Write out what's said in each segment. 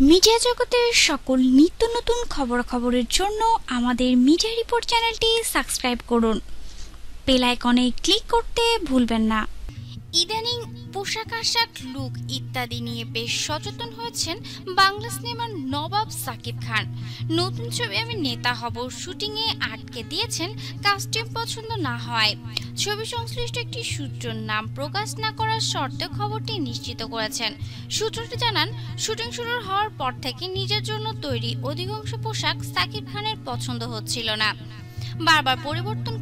Media জগতের সকল নিত্য নতুন খবরাখবরের জন্য আমাদের মিডিয়া রিপোর্ট চ্যানেলটি সাবস্ক্রাইব করুন। বেল আইকনে ক্লিক করতে ভুলবেন না। ইদানিং পোশাক আশাক, লুক ইত্যাদি নিয়ে বেশ সচেতন হয়েছেন বাংলা সিনেমার নবাব সাকিব খান। নতুন ছবি আমি নেতা হব, শুটিংয়ে আটকে দিয়েছেন, কাস্টিউম পছন্দ না হয়। ছবি সংশ্লিষ্ট একটি সূত্রের নাম প্রকাশ না করার শর্তে খবরটি নিশ্চিত করেছেন। সূত্রটি জানান, শুটিং শুরু হওয়ার পর থেকে নিজের জন্য তৈরি অধিকাংশ পোশাক সাকিব খানের পছন্দ হচ্ছিল না। বারবার পরিবর্তন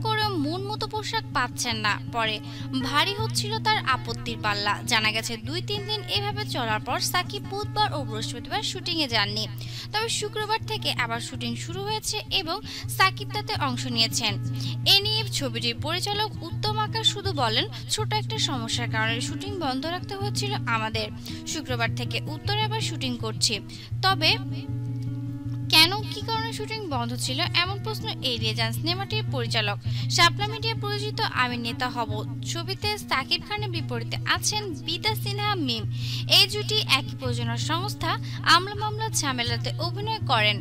মন মতো পোশাক পাচ্ছেন না। পরে ভারী হচ্ছিল তার আপত্তির পাল্লা। জানা গেছে দুই তিন দিন এভাবে চলার পর সাকিব বুধবার ও বৃহস্পতিবার শুটিংয়ে যাননি। তবে শুক্রবার থেকে আবার শুটিং শুরু হয়েছে এবং সাকিব তাতে অংশ নিয়েছেন। এ নিয়ে ছবিটির পরিচালক উত্তম আকাশ শুধু বলেন, ছোট একটা সমস্যার কারণে শুটিং বন্ধ রাখতে হয়েছিল আমাদের। শুক্রবার থেকে উত্তরে আবার শুটিং করছি। তবে কেন? কি কারণে শুটিং বন্ধ ছিল? এমন প্রশ্ন এড়িয়ে যান সিনেমাটির পরিচালক। শাপলা মিডিয়া পরিচিত আমি নেতা হব। ছবিতে সাকিব খানের বিপরীতে আছেন বিদা সিনহা মিম। এই জুটি একই প্রযোজনা সংস্থা আমলা মামলা ঝামেলাতে অভিনয় করেন।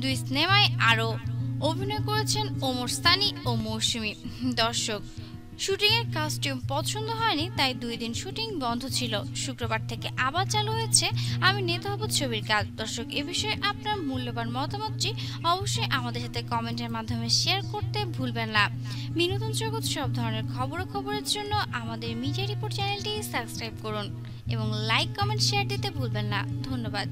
দুই সিনেমায় আরও অভিনয় করেছেন ওমর সানি ও মৌসুমী। দর্শক শুটিংয়ের কাস্টিউম পছন্দ হয়নি, তাই দুই দিন শুটিং বন্ধ ছিল। শুক্রবার থেকে আবার চালু হয়েছে আমি নেতা হব ছবির কাজ। দর্শক, এ বিষয়ে আপনার মূল্যবান মতামতটি অবশ্যই আমাদের সাথে কমেন্টের মাধ্যমে শেয়ার করতে ভুলবেন না। বিনোদন জগৎ সব ধরনের খবরাখবরের জন্য আমাদের মিডিয়া রিপোর্ট চ্যানেলটি সাবস্ক্রাইব করুন এবং লাইক কমেন্ট শেয়ার দিতে ভুলবেন না। ধন্যবাদ।